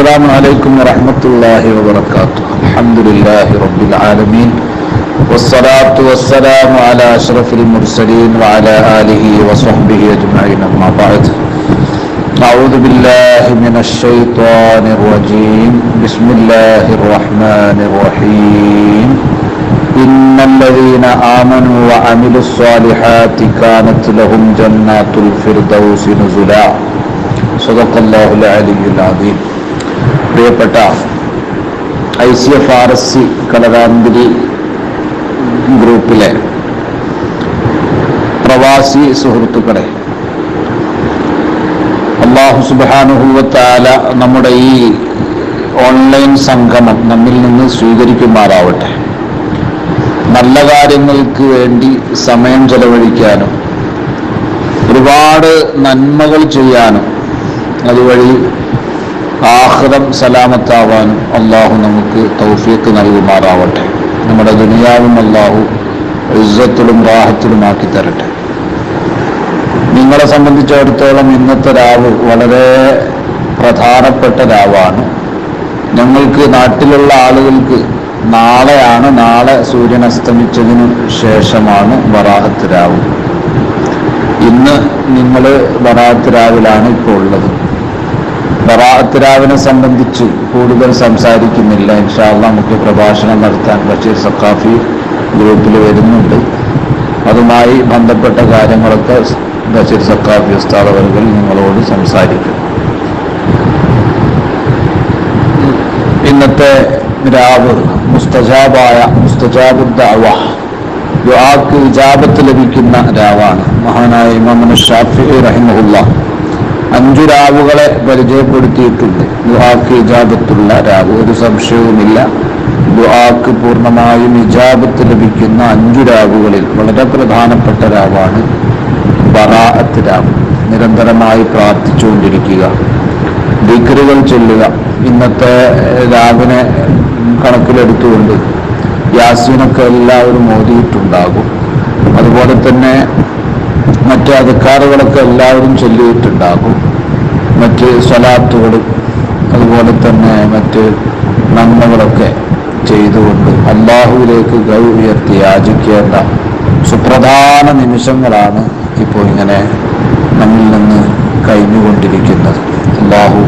السلام عليكم ورحمة الله وبركاته. الحمد لله رب العالمين. والصلاة والسلام على أشرف المرسلين وعلى آله وصحبه أجمعين. أما بعد. أعوذ بالله من الشيطان الرجيم. بسم الله الرحمن الرحيم. إن الذين آمنوا وعملوا الصالحات كانت لهم جنات الفردوس نزلا. صدق الله العلي العظيم. പ്രിയപ്പെട്ട I C F R S C കലകാന്തിരി ഗ്രൂപ്പിലെ പ്രവാസി സുഹൃത്തുക്കളെ അള്ളാഹു സുബാനുഹൂവത്താല നമ്മുടെ ഈ ഓൺലൈൻ സംഗമം നമ്മിൽ നിന്ന് സ്വീകരിക്കുമാറാവട്ടെ. നല്ല കാര്യങ്ങൾക്ക് വേണ്ടി സമയം ചെലവഴിക്കാനും ഒരുപാട് നന്മകൾ ചെയ്യാനും അതുവഴി ആഹ്റം സലാമത്താവാനും അള്ളാഹു നമുക്ക് തൗഫീക്ക് നൽകുമാറാവട്ടെ. നമ്മുടെ ദുനിയാവും അള്ളാഹു ഇസ്സത്തിലും റാഹത്തിലുമാക്കി തരട്ടെ. നിങ്ങളെ സംബന്ധിച്ചിടത്തോളം ഇന്നത്തെ രാവ് വളരെ പ്രധാനപ്പെട്ട രാവാണ്. ഞങ്ങൾക്ക് നാട്ടിലുള്ള ആളുകൾക്ക് നാളെയാണ് നാളെ സൂര്യൻ അസ്തമിച്ചതിനു ശേഷമാണ് ബറാഹത്ത് രാവ്. ഇന്ന് നിങ്ങൾ ബറാഹത്ത് രാവിലാണ് ഇപ്പോൾ ഉള്ളത്. ബറാഹത്ത് രാവിനെ സംബന്ധിച്ച് കൂടുതൽ സംസാരിക്കുന്നില്ല. ഇൻഷാല്ല നമുക്ക് പ്രഭാഷണം നടത്താൻ ബഷീർ സക്കാഫി ഗ്രൂപ്പിൽ വരുന്നുണ്ട്. അതുമായി ബന്ധപ്പെട്ട കാര്യങ്ങളൊക്കെ ബഷീർ സക്കാഫി ഉസ്താദ് അവർകൾ നിങ്ങളോട് സംസാരിക്കും. ഇന്നത്തെ രാവ് മുസ്തജാബായ മുസ്തജാബുദ്ദാവ യുവാക്ക് വിജാപത്ത് ലഭിക്കുന്ന രാവാണ്. മഹാനായ ഇമാമൻ ഷാഫി റഹിമഹുല്ല. അഞ്ചു രാവുകളെ പരിചയപ്പെടുത്തിയിട്ടുണ്ട്. ദുഹാക്ക് ഇജാബത്തുള്ള രാവ്. ഒരു സംശയവുമില്ല. ദുഹാക്ക് പൂർണമായും ഇജാബത്ത് ലഭിക്കുന്ന അഞ്ചു രാവുകളിൽ വളരെ പ്രധാനപ്പെട്ട രാവാണ് ബറാഅത്ത് രാവ്. നിരന്തരമായി പ്രാർത്ഥിച്ചുകൊണ്ടിരിക്കുക. ദിക്റുകൾ ചൊല്ലുക. ഇന്നത്തെ രാവിനെ കണക്കിലെടുത്തുകൊണ്ട് യാസീനൊക്കെ എല്ലാവരും ഓതിയിട്ടുണ്ടാകും. അതുപോലെ തന്നെ മറ്റ് അധികാറുകളൊക്കെ എല്ലാവരും ചൊല്ലിയിട്ടുണ്ടാകും. മറ്റ് സ്വലാത്തുകളും അതുപോലെ തന്നെ മറ്റ് നന്മകളൊക്കെ ചെയ്തുകൊണ്ട് അല്ലാഹുവിലേക്ക് കൈ ഉയർത്തി യാചിക്കേണ്ട സുപ്രധാന നിമിഷങ്ങളാണ് ഇപ്പോൾ ഇങ്ങനെ നമ്മിൽ നിന്ന് കഴിഞ്ഞുകൊണ്ടിരിക്കുന്നത്. അല്ലാഹു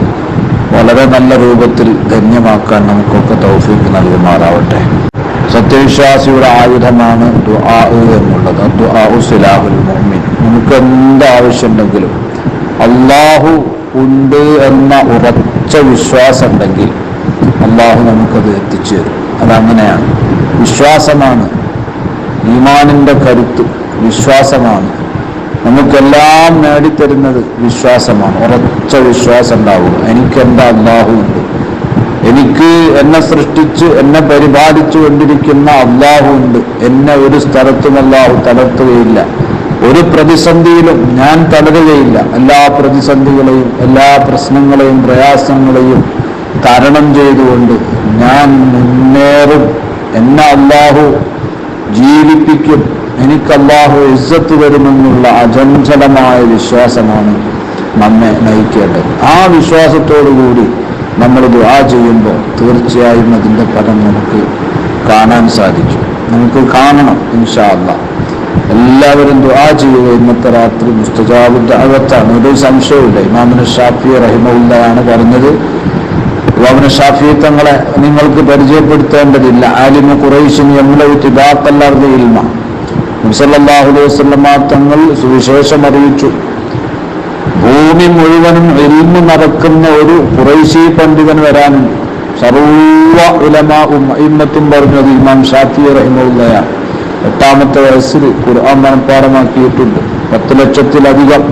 വളരെ നല്ല രൂപത്തിൽ ധന്യമാക്കാൻ നമുക്കൊക്കെ തൗഫീക്ക് നൽകുമാറാവട്ടെ. സത്യവിശ്വാസിയുടെ ആയുധമാണ് ദുആ എന്നുള്ളത്. ദുആ സിലാഹുൽ മുഅ്മിൻ. നമുക്ക് എന്താവശ്യമുണ്ടെങ്കിലും അള്ളാഹു ഉണ്ട് എന്ന ഉറച്ച വിശ്വാസം ഉണ്ടെങ്കിൽ അള്ളാഹു നമുക്കത് എത്തിച്ചു തരും. അതങ്ങനെയാണ്. വിശ്വാസമാണ്. ഈമാനിന്റെ കരുത്ത് വിശ്വാസമാണ്. നമുക്കെല്ലാം നേടിത്തരുന്നത് വിശ്വാസമാണ്. ഉറച്ച വിശ്വാസം ഉണ്ടാവുക അള്ളാഹു ഉണ്ട്? എനിക്ക് എന്നെ സൃഷ്ടിച്ച് എന്നെ പരിപാലിച്ചു കൊണ്ടിരിക്കുന്ന അള്ളാഹു ഉണ്ട്. എന്നെ ഒരു സ്ഥലത്തും അള്ളാഹു തളർത്തുകയില്ല. ഒരു പ്രതിസന്ധിയിലും ഞാൻ തളരുകയില്ല എല്ലാ പ്രതിസന്ധികളെയും എല്ലാ പ്രശ്നങ്ങളെയും പ്രയാസങ്ങളെയും തരണം ചെയ്തുകൊണ്ട് ഞാൻ മുന്നേറും. എന്നെ അള്ളാഹു ജീവിപ്പിക്കും. എനിക്ക് അള്ളാഹു ഇസ്സത്ത് തരുമെന്നുള്ള അചഞ്ചലമായ വിശ്വാസമാണ് നമ്മെ നയിക്കേണ്ടത്. ആ വിശ്വാസത്തോടുകൂടി നമ്മൾ ദുആ ചെയ്യുമ്പോൾ തീർച്ചയായും അതിന്റെ ഫലം നമുക്ക് കാണാൻ സാധിക്കും. നമുക്ക് കാണണം ഇൻഷാ അല്ലാ എല്ലാവരും ദുആ ചെയ്യുക ഇന്നത്തെ രാത്രി മുസ്തജാബുദ്ദ അകത്താണ് ഒരു സംശയമില്ല ഇമാമിന് ഷാഫി റഹിമുള്ളയാണ് പറഞ്ഞത്. ഇമാമിന് ഷാഫി തങ്ങളെ നിങ്ങൾക്ക് പരിചയപ്പെടുത്തേണ്ടതില്ല. ആലിമ കുറേശിന് എമ്മലവ് തിബാത്തല്ലാർന്ന ഇൽമ. അലൈഹി വസല്ലമ തങ്ങൾ സുവിശേഷം അറിയിച്ചു. ഭൂമി മുഴുവനും ഇൽമ നടക്കുന്ന ഒരു കുറേശി പണ്ഡിതൻ വരാൻ സർവ ഉലമാ ഇമ്മത്തും പറഞ്ഞത് ഇമാം ഷാഫി റഹിമുള്ളയാണ് എട്ടാമത്തെ വയസ്സിൽ ഖുർആൻ മനഃപ്പാടമാക്കിയിട്ടുണ്ട് പത്ത് ലക്ഷത്തിലധികം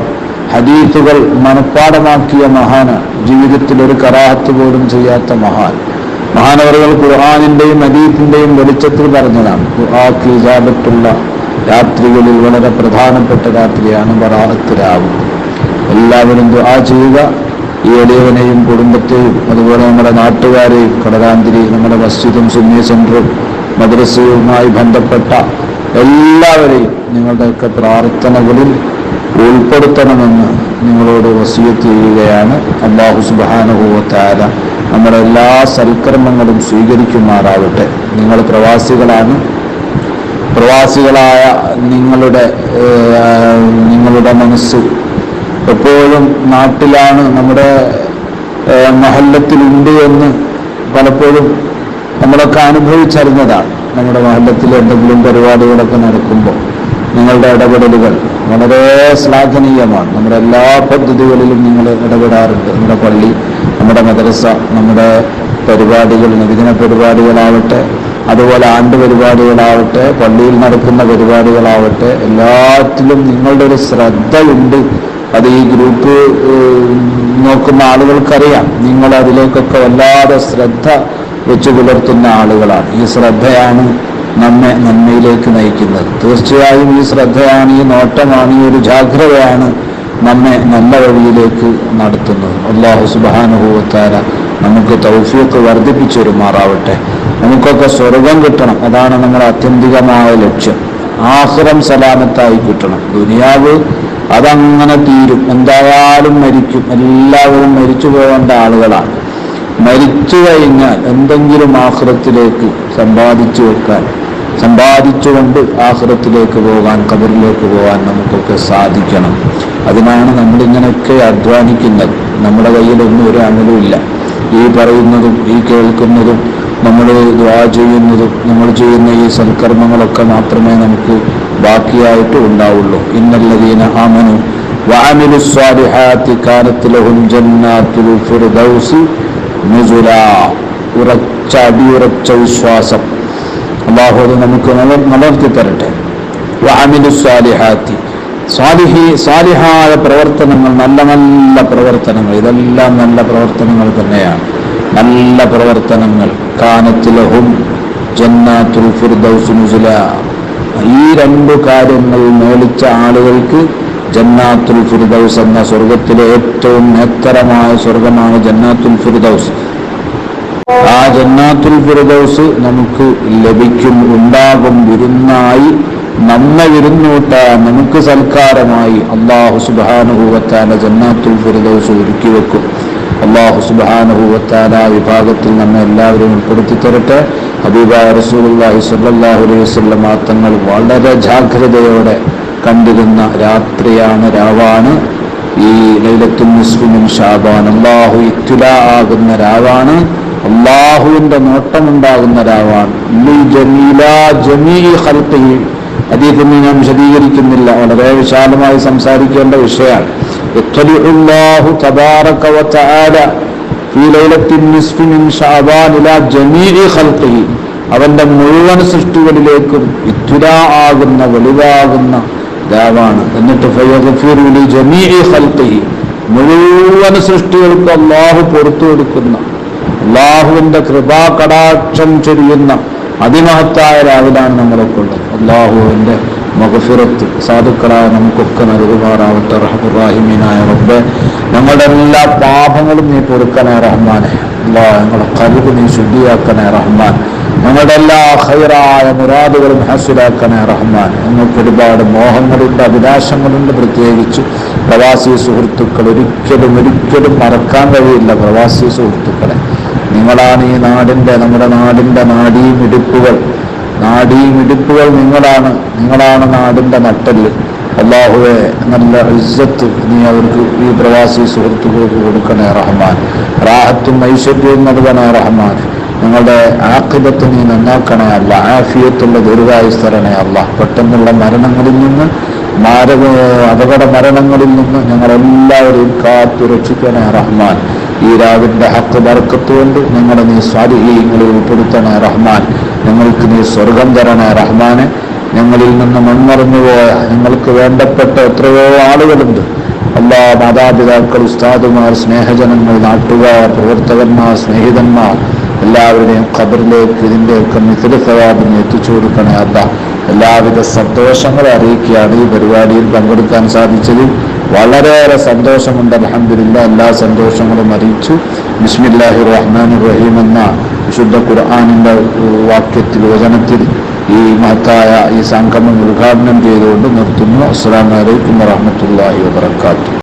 ഹദീത്തുകൾ മനഃപ്പാടമാക്കിയ മഹാന് ജീവിതത്തിൽ ഒരു കറാഹത്ത് പോലും ചെയ്യാത്ത മഹാൻ. മഹാനവറുകൾ ഖുർആാനിന്റെയും ഹദീത്തിന്റെയും വെളിച്ചത്തിൽ പറഞ്ഞതാണ് ഖുർആാക്ക് ഇജാബത്തുള്ള രാത്രികളിൽ വളരെ പ്രധാനപ്പെട്ട രാത്രിയാണ് ബറാഹത്ത് രാവ്. എല്ലാവരും ദുആ ചെയ്യുക ഈ എളിയവനെയും കുടുംബത്തെയും അതുപോലെ നമ്മുടെ നാട്ടുകാരെയും കടലാന്തിരി നമ്മുടെ മസ്ജിദും സുന്നി സെന്ററും മദ്രസയുമായി ബന്ധപ്പെട്ട എല്ലാവരെയും നിങ്ങളുടെയൊക്കെ പ്രാർത്ഥനകളിൽ ഉൾപ്പെടുത്തണമെന്ന് നിങ്ങളോട് വസീയത്ത് ചെയ്യുകയാണ്. അള്ളാഹു എല്ലാ സൽക്കർമ്മങ്ങളും സ്വീകരിക്കുമാറാവട്ടെ. നിങ്ങൾ പ്രവാസികളാണ്. പ്രവാസികളായ നിങ്ങളുടെ നിങ്ങളുടെ മനസ്സ് എപ്പോഴും നാട്ടിലാണ്. നമ്മുടെ മഹല്ലത്തിലുണ്ട് എന്ന് പലപ്പോഴും നമ്മളൊക്കെ അനുഭവിച്ചറിഞ്ഞതാണ്. നമ്മുടെ മഹല്ലത്തിൽ എന്തെങ്കിലും പരിപാടികളൊക്കെ നടക്കുമ്പോൾ നിങ്ങളുടെ ഇടപെടലുകൾ വളരെ ശ്ലാഘനീയമാണ്. നമ്മുടെ എല്ലാ പദ്ധതികളിലും നിങ്ങൾ ഇടപെടാറുണ്ട്. നമ്മുടെ പള്ളി നമ്മുടെ മദ്രസ നമ്മുടെ പരിപാടികൾ നബിദിന പരിപാടികളാവട്ടെ അതുപോലെ ആണ്ട് പരിപാടികളാവട്ടെ പള്ളിയിൽ നടക്കുന്ന പരിപാടികളാവട്ടെ എല്ലാറ്റിലും നിങ്ങളുടെ ഒരു ശ്രദ്ധയുണ്ട്. അത് ഈ ഗ്രൂപ്പ് നോക്കുന്ന ആളുകൾക്കറിയാം. നിങ്ങൾ അതിലേക്കൊക്കെ വല്ലാതെ ശ്രദ്ധ വെച്ച് പുലർത്തുന്ന ആളുകളാണ്. ഈ ശ്രദ്ധയാണ് നമ്മെ നന്മയിലേക്ക് നയിക്കുന്നത്. തീർച്ചയായും ഈ ശ്രദ്ധയാണ് ഈ നോട്ടമാണ് ഈ ഒരു ജാഗ്രതയാണ് നമ്മെ നല്ല വഴിയിലേക്ക് നടത്തുന്നത്. അള്ളാഹു സുബാനുഭവത്താര നമുക്ക് തൗഫീഖ് വർദ്ധിപ്പിച്ചൊരുമാറാവട്ടെ നമുക്കൊക്കെ സ്വർഗം കിട്ടണം. അതാണ് നമ്മുടെ ആത്യന്തികമായ ലക്ഷ്യം. ആഹ്റം സലാമത്തായി കിട്ടണം. ദുനിയാവ് അതങ്ങനെ തീരും. എന്തായാലും മരിക്കും. എല്ലാവരും മരിച്ചു പോകേണ്ട ആളുകളാണ്. മരിച്ചു കഴിഞ്ഞാൽ എന്തെങ്കിലും ആഹ്റത്തിലേക്ക് സമ്പാദിച്ചു വെക്കാൻ സമ്പാദിച്ചുകൊണ്ട് ആഹ്റത്തിലേക്ക് പോകാൻ കബറിലേക്ക് പോകാൻ നമുക്കൊക്കെ സാധിക്കണം. അതിനാണ് നമ്മളിങ്ങനെയൊക്കെ അധ്വാനിക്കുന്നത്. നമ്മുടെ കയ്യിലൊന്നും ഒരു അമലുമില്ല ഈ പറയുന്നതും ഈ കേൾക്കുന്നതും നമ്മൾ ദ്വാ ചെയ്യുന്നതും നമ്മൾ ചെയ്യുന്ന ഈ സൽക്കർമ്മങ്ങളൊക്കെ മാത്രമേ നമുക്ക് ബാക്കിയായിട്ട് ഉണ്ടാവുള്ളൂ. ഇന്നല്ലതീന ആമനു വാമിലു സ്വാലിഹാത്തി കാനത്തിലഹും ജന്നാത്തുൽ ഫിർദൗസി നുസുല ഉറച്ച അടിയുറച്ച വിശ്വാസം. അള്ളാഹു അത് നമുക്ക് നിലനിർത്തി തരട്ടെ. വാമിലുസാലിഹാത്തി സ്വാലിഹി സ്വാലിഹായ പ്രവർത്തനങ്ങൾ നല്ല നല്ല പ്രവർത്തനങ്ങൾ. ഇതെല്ലാം നല്ല പ്രവർത്തനങ്ങൾ തന്നെയാണ്. നല്ല പ്രവർത്തനങ്ങൾ. കാനത്തിലഹും ജന്നാത്തുൽ ഫിർദൗസ് നുസുല. ഈ രണ്ടു കാര്യങ്ങൾ മേളിച്ച ആളുകൾക്ക് ജന്നാത്തുൽ ഫിർദൌസ് എന്ന സ്വർഗത്തിലെ ഏറ്റവും മേത്തരമായ സ്വർഗമാണ് ജന്നാത്തുൽ ഫിർദൌസ്. ആ ജന്നാത്തുൽ ഫിർദൌസ് നമുക്ക് ലഭിക്കും ഉണ്ടാകും വിരുന്നായി നമ്മെ വിരുന്നൂട്ട നമുക്ക് സൽക്കാരമായി അള്ളാഹു സുബാനുഭൂവത്താല ജന്നാത്തുൽ ഫിർദൌസ് ഒരുക്കി വെക്കും. അള്ളാഹു സുബാനുഭൂവത്താല വിഭാഗത്തിൽ നമ്മെ എല്ലാവരും ഉൾപ്പെടുത്തി തരട്ടെ. ഹബീബ റസൂലുള്ളാഹി സ്വല്ലല്ലാഹു അലൈഹി വസല്ലം തങ്ങൾ വളരെ ജാഗ്രതയോടെ കണ്ടിരുന്ന രാത്രിയാണ് രാവാണ്. ഈ ലൈലത്തുൽ മുസ്ലിമും ഷാബാൻ അള്ളാഹു ഇത്തുല ആകുന്ന രാവാണ്. അള്ളാഹുവിന്റെ നോട്ടമുണ്ടാകുന്ന രാവാണ്. അദ്ദേഹത്തിന് ഞാൻ വിശദീകരിക്കുന്നില്ല. വളരെ വിശാലമായി സംസാരിക്കേണ്ട വിഷയമാണ്. അവന്റെ മുഴുവൻ സൃഷ്ടികളിലേക്കും ഇത്തുല ആകുന്ന വെളിവാകുന്ന രാവാണ് എന്നിട്ട് മുഴുവൻ സൃഷ്ടികൾക്ക് അള്ളാഹു പുറത്തു കൊടുക്കുന്ന അള്ളാഹുവിന്റെ കൃപാകടാക്ഷം ചൊരിയുന്ന അതിമഹത്തായ രാവിലാണ് നമ്മളെ കൊണ്ട് അള്ളാഹുവിന്റെ മകഫിറത്ത് സാധുക്കളായ നമുക്കൊക്കെ നൽകുമാറാവട്ടെ റഹബുറാഹിമീനായ റബ്ബെ. ഞങ്ങളുടെ എല്ലാ പാപങ്ങളും നീ പൊറുക്കണേ റഹ്മാനെ. അല്ലാ ഞങ്ങളുടെ കരുവ് നീ ശുദ്ധിയാക്കണേ റഹ്മാൻ. ഞങ്ങളുടെ എല്ലാ ഹൈറായ മുറാദുകളും ഹാസിലാക്കണേ റഹ്മാൻ. ഞങ്ങൾക്ക് ഒരുപാട് മോഹങ്ങളുണ്ട് അഭിലാഷങ്ങളുണ്ട് പ്രത്യേകിച്ച് പ്രവാസി സുഹൃത്തുക്കൾ. ഒരിക്കലും ഒരിക്കലും മറക്കാൻ കഴിയില്ല പ്രവാസി സുഹൃത്തുക്കളെ. നിങ്ങളാണ് ഈ നാടിന്റെ നമ്മുടെ നാടിന്റെ നാടീമിടിപ്പുകൾ നാടീമിടിപ്പുകൾ നിങ്ങളാണ്. നിങ്ങളാണ് നാടിന്റെ നട്ടൽ അള്ളാഹുവെ നല്ല ഇജ്ജത്ത് നീ അവർക്ക് ഈ പ്രവാസി സുഹൃത്തുക്കൾക്ക് കൊടുക്കണേ റഹ്മാൻ. റാഹത്തും ഐശ്വര്യവും നൽകണേ റഹ്മാൻ. ഞങ്ങളുടെ ആക്കിബത്ത് നീ നന്നാക്കണേ അല്ല ആഫിയത്തുള്ള ദീർഘായുസ് തരണേ അല്ല. പെട്ടെന്നുള്ള മരണങ്ങളിൽ നിന്ന് മാരക അപകട മരണങ്ങളിൽ നിന്ന് ഞങ്ങളെല്ലാവരെയും കാത്തുരക്ഷിക്കണേ റഹ്മാൻ. ഈ രാവിന്റെ ഹക്ക് ബർക്കത്തുകൊണ്ട് ഞങ്ങളെ നീ സ്വാധീനങ്ങളിൽ ഉൾപ്പെടുത്തണേ റഹ്മാൻ. ഞങ്ങൾക്ക് നീ സ്വർഗം തരണേ റഹ്മാനെ. ഞങ്ങളിൽ നിന്ന് മൺമറഞ്ഞുപോയ ഞങ്ങൾക്ക് വേണ്ടപ്പെട്ട എത്രയോ ആളുകളുണ്ട്. എല്ലാ മാതാപിതാക്കൾ ഉസ്താദുമാർ സ്നേഹജനങ്ങൾ നാട്ടുകാർ പ്രവർത്തകന്മാർ സ്നേഹിതന്മാർ എല്ലാവരുടെയും ഖബറിലേക്ക് ഇതിന്റെയൊക്കെ മിഥുല സവാബിനെ എത്തിച്ചു കൊടുക്കണേ അല്ല എല്ലാവിധ സന്തോഷങ്ങളെ അറിയിക്കുകയാണ് ഈ പരിപാടിയിൽ പങ്കെടുക്കാൻ സാധിച്ചതിൽ വളരെയേറെ സന്തോഷമുണ്ട്. അലഹമില്ല എല്ലാ സന്തോഷങ്ങളും അറിയിച്ചു. ബിസ്മില്ലാഹി റഹ്മാൻ റഹീം എന്ന വിശുദ്ധ ഖുർആാനിന്റെ വാക്യത്തിൽ വചനത്തിൽ ഈ മഹത്തായ ഈ സംഗമം ഉദ്ഘാടനം ചെയ്തുകൊണ്ട് നിർത്തുന്നു. അസ്സാം വലൈക്കും വാഹമത്തല്ലാഹി വാത്തു